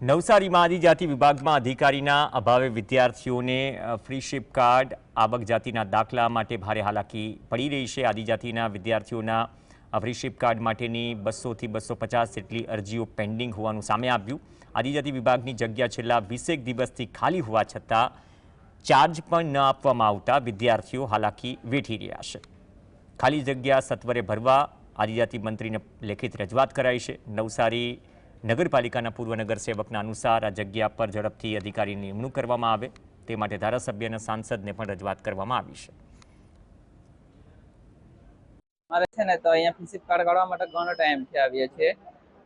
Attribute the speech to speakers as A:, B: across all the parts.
A: નવસારીમાં આદિજાતિ વિભાગમાં અધિકારીના અભાવે વિદ્યાર્થીઓને ફ્રીશીપ કાર્ડ આવક જાતિના દાખલા માટે ભારે હાલાકી પડી રહી છે. આદિજાતિના વિદ્યાર્થીઓના ફ્રીશીપ કાર્ડ માટેની બસોથી બસો પચાસ જેટલી અરજીઓ પેન્ડિંગ હોવાનું સામે આવ્યું. આદિજાતિ વિભાગની જગ્યા છેલ્લા વીસેક દિવસથી ખાલી હોવા છતાં ચાર્જ પણ ન આપવામાં આવતા વિદ્યાર્થીઓ હાલાકી વેઠી રહ્યા છે. ખાલી જગ્યા સત્વરે ભરવા આદિજાતિ મંત્રીને લેખિત રજૂઆત કરાઈ છે. નવસારી નગરપાલિકાના પૂર્વ નગરસેવકના અનુસાર આ જગ્યા પર ઝડપથી અધિકારીની નિમણૂક કરવામાં આવે. તે માટે ધારાસભ્ય અને સાંસદને પણ રજૂઆત કરવામાં આવી છે.
B: મારે છે ને તો અહીંયા ફિસિપ કાર્ડ કાઢવા માટે ઘણો ટાઈમથી આવીએ છીએ.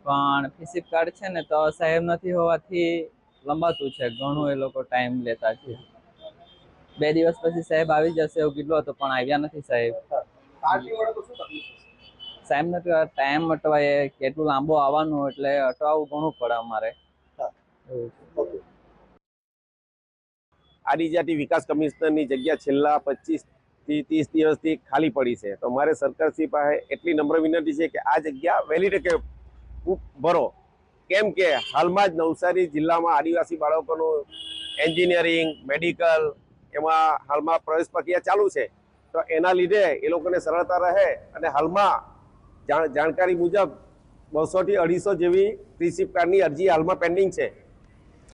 B: પણ ફિસિપ કાર્ડ છે ને તો સાહેબ નથી હોવાથી લંબાતું છે. ઘણું એ લોકો ટાઈમ લેતા છે. બે દિવસ પછી સાહેબ આવી જશે એવું કીધું હતું પણ આવ્યા નથી સાહેબ. સાહેબ ટાઈમ અટવાય કેટલું લાંબો આવવાનું એટલે અટવાવું ઘણું પડે અમારે.
C: આદિજાતિ વિકાસ કમિશનરની જગ્યા છેલ્લા પચીસથી ત્રીસ દિવસથી ખાલી પડી છે. તો મારે સરકારશ્રી પાસે એટલી નમ્ર વિનંતી છે કે આ જગ્યા વહેલી તકે ભરો. કેમ કે હાલમાં જ નવસારી જિલ્લામાં આદિવાસી બાળકોનું એન્જિનિયરિંગ મેડિકલ એમાં હાલમાં પ્રવેશ પ્રક્રિયા ચાલુ છે. તો એના લીધે એ લોકોને સરળતા રહે અને હાલમાં જાણકારી મુજબ બસોથી અઢીસો જેવી રિસીપ કાર્ડની અરજી હાલમાં પેન્ડિંગ છે.